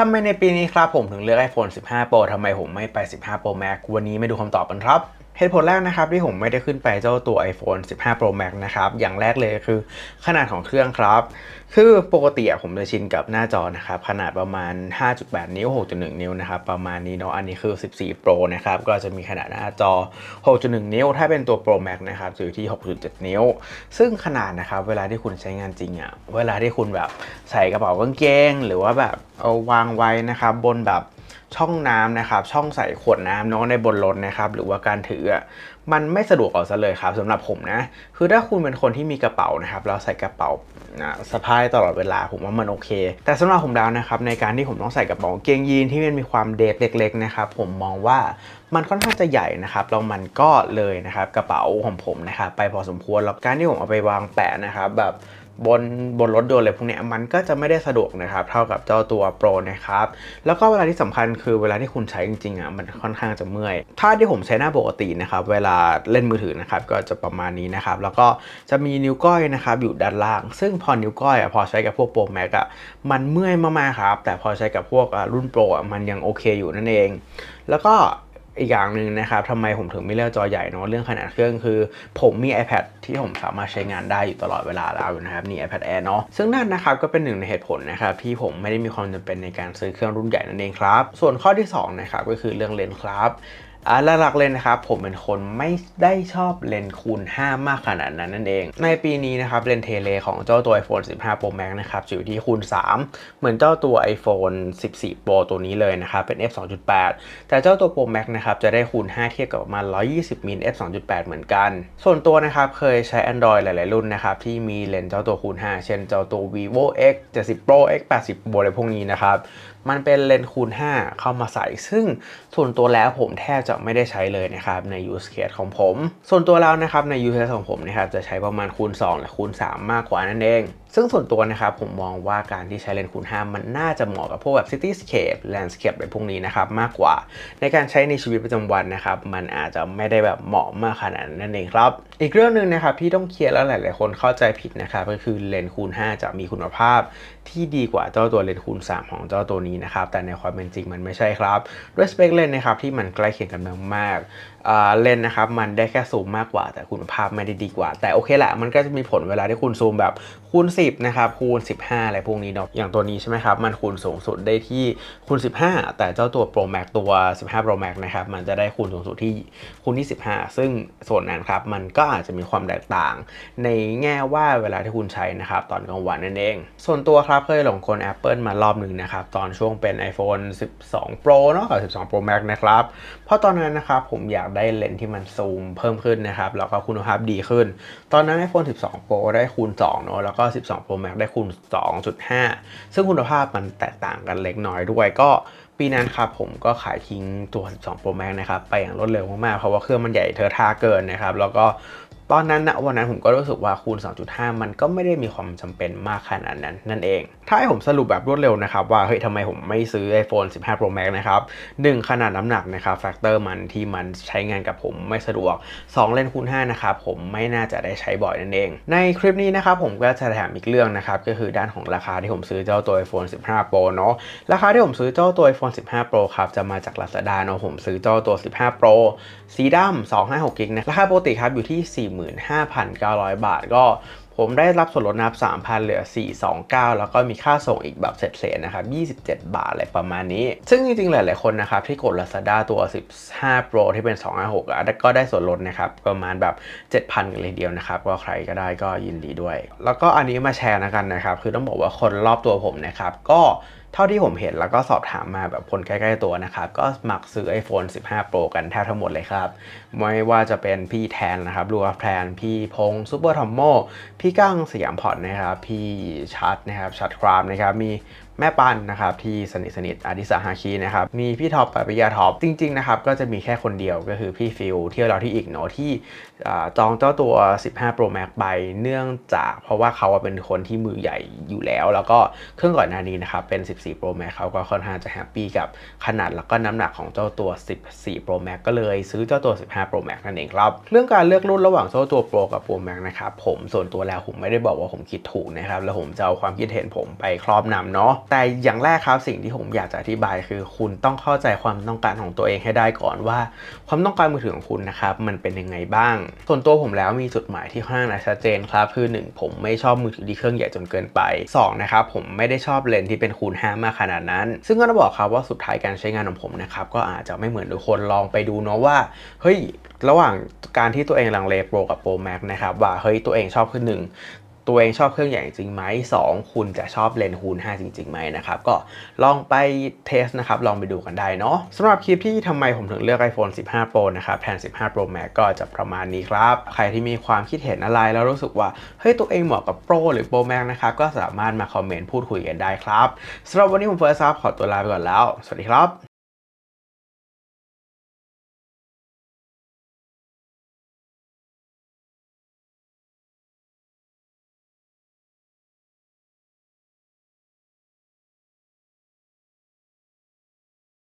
ทำไมในปีนี้ครับผมถึงเลือก iPhone 15 Pro ทำไมผมไม่ไป 15 Pro Max วันนี้ไม่ดูคำตอบกันครับ เหตุผลแรกนะครับที่ผมไม่ได้ขึ้นไปเจ้าตัว iPhone 15 Pro Max นะครับอย่างแรกเลยคือขนาดของเครื่องครับ คือปกติผมจะชินกับหน้าจอนะครับขนาดประมาณ 5.8 นิ้ว 6.1 นิ้วนะครับประมาณนี้เนาะอันนี้คือ 14 Pro นะครับก็จะมีขนาดหน้าจอ 6.1 นิ้ว ถ้าเป็นตัว Pro Max นะครับจะอยู่ที่ 6.7 นิ้ว ซึ่งขนาดนะครับเวลาที่คุณใช้งานจริงอะเวลาที่คุณแบบใส่กระเป๋ากางเกงหรือว่าแบบเอาวางไว้นะครับบนแบบ ช่องน้ำนะครับ ช่องใส่ขวดน้ำเนาะในบนรถนะครับ หรือว่าการถืออะมันไม่สะดวกเอาซะเลยครับสำหรับผมนะ คือถ้าคุณเป็นคนที่มีกระเป๋านะครับแล้วใส่กระเป๋าสะพายตลอดเวลาผมว่ามันโอเค แต่สำหรับผมแล้วนะครับในการที่ผมต้องใส่กระเป๋ากางเกงยีนที่มันมีความเดฟเล็กๆนะครับผมมองว่ามันค่อนข้างจะใหญ่นะครับแล้วมันก็เลยนะครับกระเป๋าของผมนะครับไปพอสมควรแล้วการที่ผมเอาไปวางแปะนะครับแบบ บนบนรถยนต์อะไรพวกนี้มันก็จะไม่ได้สะดวกนะครับ เท่ากับเจ้าตัวโปรนะครับ แล้วก็เวลาที่สำคัญคือเวลาที่คุณใช้จริงๆอะมันค่อนข้างจะเมื่อย ถ้าที่ผมใช้หน้าปกตินะครับ เวลาเล่นมือถือนะครับ ก็จะประมาณนี้นะครับ แล้วก็จะมีนิ้วก้อยนะครับอยู่ด้านล่าง ซึ่งพอนิ้วก้อยอะพอใช้กับพวกโปรแม็กอะมันเมื่อยมากๆครับ แต่พอใช้กับพวกอะรุ่นโปรอะมันยังโอเคอยู่นั่นเอง แล้วก็ อีกอย่างหนึ่งนะครับทำไมผมถึงไม่เลือกจอใหญ่เนาะเรื่องขนาดเครื่องคือ ผมมี iPad ที่ผมสามารถใช้งานได้อยู่ตลอดเวลาแล้วนะครับนี่ iPad Air เนาะซึ่งนั่นนะครับก็เป็นหนึ่งในเหตุผลนะครับที่ผมไม่ได้มีความจำเป็นในการซื้อเครื่องรุ่นใหญ่นั่นเองครับส่วนข้อที่สองนะครับก็คือเรื่องเลนส์ครับ หลักๆเลยนะครับผมเป็นคนไม่ได้ชอบเลนส์คูณ 5 มากขนาดนั้นนั่นเอง ในปีนี้นะครับเลนส์เทเลของเจ้าตัว iPhone 15 Pro Max นะครับจะอยู่ที่คูณ 3 เหมือนเจ้าตัว iPhone 14 Pro ตัวนี้เลยนะครับเป็น f 2.8 แต่เจ้าตัว Pro Max นะครับจะได้คูณ 5 เทียบกับประมาณ 120มิล f 2.8 เหมือนกัน ส่วนตัวนะครับเคยใช้ Android หลาย ๆ รุ่นนะครับที่มีเลนส์เจ้าตัวคูณ 5 เช่นเจ้าตัว vivo x 70 pro x 80 pro อะไรพวกนี้นะครับ มันเป็นเลนส์คูณ 5 เข้ามาใส่ ซึ่งส่วนตัวแล้วผมแทบจะไม่ได้ใช้เลยนะครับใน use case ของผม ส่วนตัวแล้วนะครับใน use case ของผมนะครับจะใช้ประมาณคูณ 2 และคูณ 3 มากกว่านั่นเองซึ่งส่วนตัวนะครับผมมองว่าการที่ใช้เลนส์คูณ5มันน่าจะเหมาะกับพวกแบบ cityscape landscape อะไรพวกนี้นะครับมากกว่า ในการใช้ในชีวิตประจำวันนะครับ มันอาจจะไม่ได้แบบเหมาะมากขนาดนั้นเองครับ อีกเรื่องหนึ่งนะครับที่ต้องเคลียร์แล้วหลาย ๆ คนเข้าใจผิดนะครับก็คือเลนส์คูณ 5 จะมีคุณภาพที่ดีกว่าเจ้าตัวเลนส์คูณ 3 ของเจ้าตัวนี้นะครับแต่ในความเป็นจริงมันไม่ใช่ครับด้วยสเปคเลนส์นะครับที่มันใกล้เคียงกันมากๆเลนนะครับมันได้แค่ซูมมากกว่า แต่คุณภาพไม่ได้ดีกว่า แต่โอเคแหละมันก็จะมีผลเวลาที่คุณซูมแบบคูณ 10นะครับคูณ 15 อะไรพวกนี้เนาะอย่างตัวนี้ใช่ไหมครับ มันคูณสูงสุดได้ที่คูณ 15 แต่เจ้าตัว Pro Max ตัว 15 Pro Max นะครับมันจะได้คูณสูงสุดที่คูณที่ 15 ซึ่งส่วนนั้นครับมันก็อาจจะมีความแตกต่าง ในแง่ว่าเวลาที่คุณใช้นะครับตอนกลางวันนั่นเอง ส่วนตัวครับเคยหลงกล Apple มารอบหนึ่งนะครับตอนช่วงเป็น iPhone 12 Pro เนาะกับ 12 Pro Max นะครับเพราะตอนนั้นนะครับผมอยากได้เลนส์ที่มันซูมเพิ่มขึ้นนะครับ แล้วก็คุณภาพดีขึ้น ตอนนั้น iPhone 12 Pro ได้คูณ2เนาะแล้วก็ 12 Pro Max ได้คูณ 2.5 ซึ่งคุณภาพมันแตกต่างกันเล็กน้อยด้วยก็ปีนั้นครับผมก็ขายทิ้งตัว 12 Pro Max นะครับ ไปอย่างรวดเร็วมากๆ เพราะว่าเครื่องมันใหญ่เทอะทาเกินนะครับ แล้วก็ ตอนนั้นนะวันนั้นผมก็รู้สึกว่าคูณ 2.5 มันก็ไม่ได้มีความจำเป็นมากขนาดนั้นนั่นเอง ถ้าให้ผมสรุปแบบรวดเร็วนะครับ ว่าเฮ้ยทำไมผมไม่ซื้อ iPhone 15 Pro Max นะครับ 1 ขนาดน้ำหนักนะครับแฟกเตอร์มันที่มันใช้งานกับผมไม่สะดวก 2 เลนส์คูณ 5 นะครับ ผมไม่น่าจะได้ใช้บ่อยนั่นเอง ในคลิปนี้นะครับผมก็จะถามอีกเรื่องนะครับ ก็คือด้านของราคาที่ผมซื้อเจ้าตัว iPhone 15 Pro เนาะราคาที่ผมซื้อเจ้าตัว iPhone 15 Pro ครับจะมาจาก Lazada เนาะผมซื้อเจ้าตัว 15 Pro สีดำ256กิกนะราคาปกติครับอยู่ที่45,900 บาท ก็ผมได้รับส่วนลดนะครับ3,000 เหลือ 429 แล้วก็มีค่าส่งอีกแบบเสร็จๆนะครับ 27 บาทอะไรประมาณนี้ ซึ่งจริงๆ หลาย ๆ คนนะครับ ที่กด Lazada ตัว 15 Pro ที่เป็น 256อะก็ได้ส่วนลดนะครับ ประมาณแบบ 7,000 กันเลยเดียวนะครับ ก็ใครก็ได้ก็ยินดีด้วย แล้วก็อันนี้มาแชร์นะกันนะครับ คือต้องบอกว่าคนรอบตัวผมนะครับ ก็ เท่าที่ผมเห็นแล้วก็สอบถามมาแบบคนใกล้ๆตัวนะครับ ก็มักซื้อ iPhone 15 Pro กันแทบทั้งหมดเลยครับ ไม่ว่าจะเป็นพี่แทนนะครับลูกแทนพี่พงซูเปอร์ทอมโมพี่ก้างสยามพอร์ตนะครับ พี่ชัดนะครับชัดครามนะครับมี แม่ปันนะครับที่สนิทสนิทอดิสาฮาคีนะครับมีพี่ท็อปปปิยาท็อปจริงๆนะครับก็จะมีแค่คนเดียวก็คือพี่ฟิลเที่ยวเราที่อีกเนาะที่จองเจ้าตัว 15 Pro Max ไปเนื่องจากเพราะว่าเขาเป็นคนที่มือใหญ่อยู่แล้ว แล้วก็เครื่องก่อนหน้านี้นะครับเป็น 14 Pro Max เขาก็ค่อนข้างจะแฮปปี้กับขนาดแล้วก็น้ำหนักของเจ้าตัว 14 Pro Max ก็เลยซื้อเจ้าตัว 15 Pro Max นั่นเองครับเรื่องการเลือกรุ่นระหว่างเจ้าตัว Pro กับ Pro Max นะครับผมส่วนตัวแล้วผมไม่ได้บอกว่าผมคิดถูกนะครับแล้วผมจะเอาความคิดเห็นผมไปครอบนำเนาะแต่อย่างแรกครับสิ่งที่ผมอยากจะอธิบายคือ คุณต้องเข้าใจความต้องการของตัวเองให้ได้ก่อนว่า ความต้องการมือถือของคุณนะครับมันเป็นยังไงบ้าง ส่วนตัวผมแล้วมีจุดหมายที่ค่อนข้างชัดเจนครับคือ 1 ผมไม่ชอบมือถือที่เครื่องใหญ่จนเกินไป 2 นะครับผมไม่ได้ชอบเลนส์ที่เป็นคูณ5มากขนาดนั้น ซึ่งก็ต้องบอกครับว่าสุดท้ายการใช้งานของผมนะครับก็อาจจะไม่เหมือนทุกคนลองไปดูเนาะว่าเฮ้ยระหว่างการที่ตัวเองลังเลโปรกับโปรแม็กนะครับว่าเฮ้ยตัวเองชอบขึ้นหนึ่ง ตัวเองชอบเครื่องใหญ่จริงไหม 2 คุณจะชอบเลนส์คูณ5จริงๆไหมนะครับก็ลองไปเทสนะครับลองไปดูกันได้เนาะสำหรับคลิปที่ทำไมผมถึงเลือก iPhone 15 Pro นะครับแทน 15 Pro Max ก็จะประมาณนี้ครับ ใครที่มีความคิดเห็นอะไรแล้วรู้สึกว่าเฮ้ยตัวเองเหมาะกับ Pro หรือ Pro Max นะครับก็สามารถมาคอมเมนต์พูดคุยกันได้ครับสำหรับวันนี้ผมเฟิร์สครับขอตัวลาไปก่อนแล้ว สวัสดีครับ